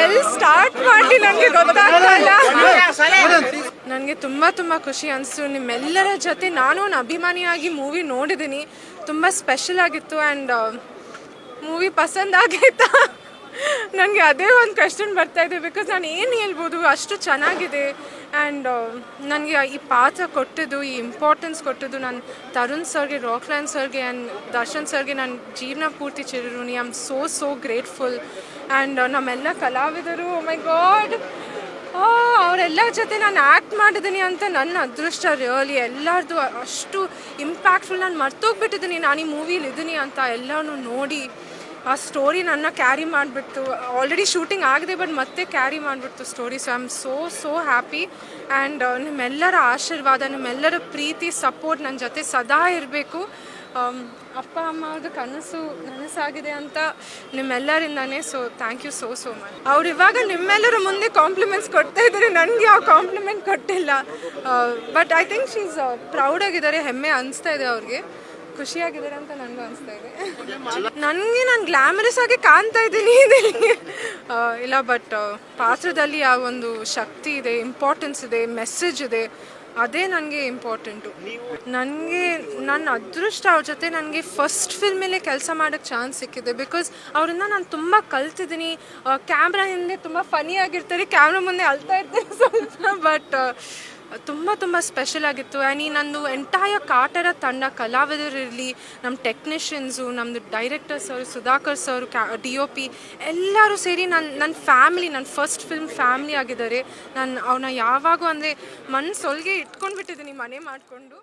ಎಲ್ಲಿ ಸ್ಟಾರ್ಟ್ ಮಾಡಿ ನನಗೆ ಗೊತ್ತಾಗ್ತಾ ನನಗೆ ತುಂಬ ತುಂಬ ಖುಷಿ ಅನಿಸ್ತು. ನಿಮ್ಮೆಲ್ಲರ ಜೊತೆ ನಾನು ಒಂದು ಅಭಿಮಾನಿಯಾಗಿ ಮೂವಿ ನೋಡಿದ್ದೀನಿ ತುಂಬ ಸ್ಪೆಷಲ್ ಆಗಿತ್ತು ಆ್ಯಂಡ್ ಮೂವಿ ಪಸಂದ್ ಆಗೈತಾ ನನಗೆ ಅದೇ ಒಂದು ಕ್ವೆಶನ್ ಬರ್ತಾ ಇದೆ ಬಿಕಾಸ್ ನಾನು ಏನು ಹೇಳ್ಬೋದು? ಅಷ್ಟು ಚೆನ್ನಾಗಿದೆ. ಆ್ಯಂಡ್ ನನಗೆ ಈ ಪಾತ್ರ ಕೊಟ್ಟಿದ್ದು, ಈ ಇಂಪಾರ್ಟೆನ್ಸ್ ಕೊಟ್ಟಿದ್ದು ನಾನು ತರುಣ್ ಸರ್ಗೆ ರಾಕ್ಲ್ಯಾನ್ ಸರ್ಗೆ ಆ್ಯಂಡ್ ದರ್ಶನ್ ಸರ್ಗೆ ನನ್ನ ಜೀವನ ಪೂರ್ತಿ ಚಿರಋಣಿ. I am so so grateful and ನಮ್ಮೆಲ್ಲ ಕಲಾವಿದರು oh ಮೈ ಗಾಡ್ ಅವರೆಲ್ಲ ಜೊತೆ ನಾನು ಆ್ಯಕ್ಟ್ ಮಾಡಿದ್ದೀನಿ ಅಂತ ನನ್ನ ಅದೃಷ್ಟ ರಿಯಲಿ ಎಲ್ಲರದು ಅಷ್ಟು ಇಂಪ್ಯಾಕ್ಟ್ಫುಲ್ ನಾನು ಮರ್ತೋಗ್ಬಿಟ್ಟಿದ್ದೀನಿ ನಾನು ಈ ಮೂವಿಲಿ ಇದ್ದೀನಿ ಅಂತ ಎಲ್ಲನೂ ನೋಡಿ. ಆ ಸ್ಟೋರಿ ನನ್ನ ಕ್ಯಾರಿ ಮಾಡಿಬಿಟ್ಟು ಆಲ್ರೆಡಿ ಶೂಟಿಂಗ್ ಆಗಿದೆ ಬಟ್ ಮತ್ತೆ carry ಮಾಡಿಬಿಡ್ತು story so I am so so happy and ನಿಮ್ಮೆಲ್ಲರ ಆಶೀರ್ವಾದ, ನಿಮ್ಮೆಲ್ಲರ ಪ್ರೀತಿ ಸಪೋರ್ಟ್ ನನ್ನ ಜೊತೆ ಸದಾ ಇರಬೇಕು. ಅಪ್ಪ, ಅಮ್ಮ ಅವ್ರದ್ದು ಕನಸು ನನಸಾಗಿದೆ ಅಂತ ನಿಮ್ಮೆಲ್ಲರಿಂದನೇ. So thank you so so much ಅವ್ರು ಇವಾಗ ನಿಮ್ಮೆಲ್ಲರ ಮುಂದೆ ಕಾಂಪ್ಲಿಮೆಂಟ್ಸ್ ಕೊಡ್ತಾ ಇದ್ದಾರೆ. ನನಗೆ ಯಾವ ಕಾಂಪ್ಲಿಮೆಂಟ್ ಕೊಟ್ಟಿಲ್ಲ. But I think she's proud ಆಗಿದ್ದಾರೆ. ಹೆಮ್ಮೆ ಅನಿಸ್ತಾ ಇದೆ ಅವ್ರಿಗೆ. ಖುಷಿಯಾಗಿದ್ದಾರೆ ಅಂತ ನನಗೂ ಅನಿಸ್ತಾ ಇದೆ. ನನಗೆ ನಾನು ಗ್ಲಾಮರಸ್ ಆಗಿ ಕಾಣ್ತಾ ಇದ್ದೀನಿ ಇಲ್ಲ ಬಟ್ ಪಾತ್ರದಲ್ಲಿ ಆ ಒಂದು ಶಕ್ತಿ ಇದೆ ಇಂಪಾರ್ಟೆನ್ಸ್ ಇದೆ ಮೆಸೇಜ್ ಇದೆ. ಅದೇ ನನಗೆ ಇಂಪಾರ್ಟೆಂಟು ನನಗೆ ನನ್ನ ಅದೃಷ್ಟ ಅವ್ರ ಜೊತೆ ನನಗೆ ಫಸ್ಟ್ ಫಿಲ್ಮಲ್ಲೇ ಕೆಲಸ ಮಾಡೋಕ್ಕೆ ಚಾನ್ಸ್ ಸಿಕ್ಕಿದೆ ಬಿಕಾಸ್ ಅವರಿಂದ ನಾನು ತುಂಬ ಕಲ್ತಿದ್ದೀನಿ. ಕ್ಯಾಮ್ರಾ ಹಿಂದೆ ತುಂಬ ಫನಿಯಾಗಿರ್ತಾರೆ ಕ್ಯಾಮ್ರಾ ಮುಂದೆ ಅಳ್ತಾ ಇರ್ತಾರೆ ಸ್ವಲ್ಪ ಬಟ್ ತುಂಬ ತುಂಬ ಸ್ಪೆಷಲ್ ಆಗಿತ್ತು. ಆ್ಯಂಡ್ ಈ ನಂದು ಎಂಟೈರ್ ಕಾಟರ ತಂಡ ಕಲಾವಿದರಿರಲಿ ನಮ್ಮ ಟೆಕ್ನಿಷಿಯನ್ಸು ನಮ್ಮದು ಡೈರೆಕ್ಟರ್ ಸರ್ ಸುಧಾಕರ್ ಸರ್ ಕ್ಯಾ ಡಿ ಒ ಪಿ ಎಲ್ಲರೂ ಸೇರಿ ನನ್ನ ನನ್ನ ಫ್ಯಾಮಿಲಿ ನನ್ನ ಫಸ್ಟ್ ಫಿಲ್ಮ್ ಫ್ಯಾಮಿಲಿ ಆಗಿದ್ದಾರೆ. ನಾನು ಅವನ್ನ ಯಾವಾಗೂ ಅಂದರೆ ಮನಸ್ಸೊಳಗೆ ಇಟ್ಕೊಂಡ್ಬಿಟ್ಟಿದ್ದೀನಿ ಮನೆ ಮಾಡಿಕೊಂಡು.